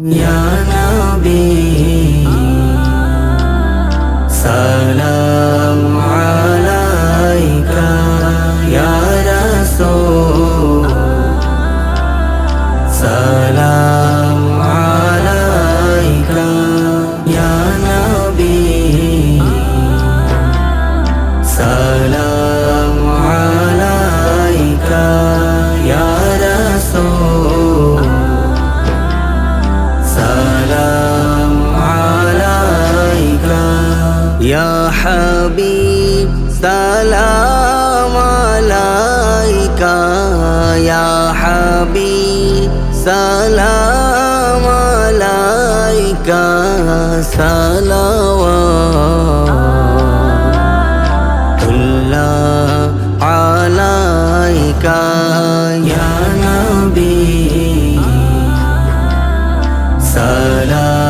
ইয়া নবী সালাম আলাইকা ইয়া রাসূল। সালাম আলাইকা ইয়া নবী। সালাম হাবিব সালাম আলাইকা ইয়া হাবিব সালাম আলাইকা সালাওয়াতুল্লাহ আলাইকা ইয়া নবী সালাম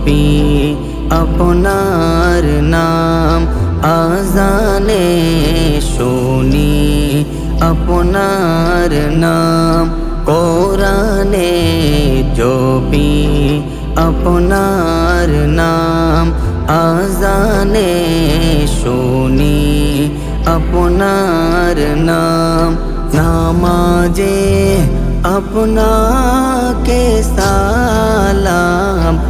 জপি আপনার নাম আজানে শুনি। আপনার নাম কোরআনে জপি। আপনার নাম আজানে শুনি। আপনার নাম নামাজে আপনাকে সালাম।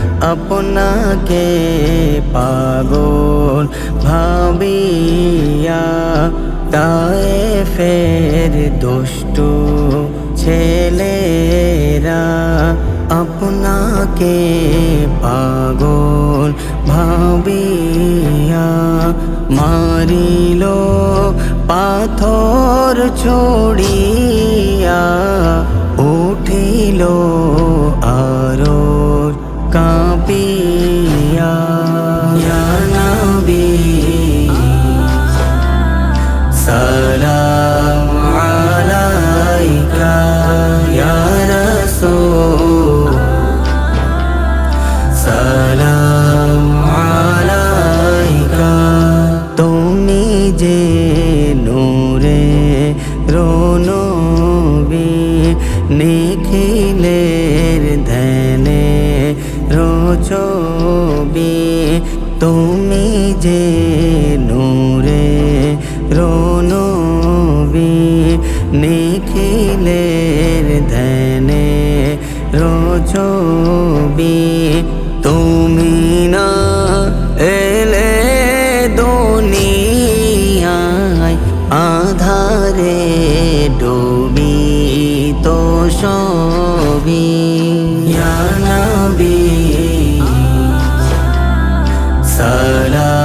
আপনাকে পাগল ভাবিয়া তায়েফের দুষ্ট ছেলেরা আপনাকে পাগল ভাবিয়া মারিল পাথর ছড়িয়া উঠিল নিখিলের ধ্যানে রোচবি তুমি যে নূরে রনবী নিখিলের ধ্যানে রোচবি তুমি না ছবি। নবী সালা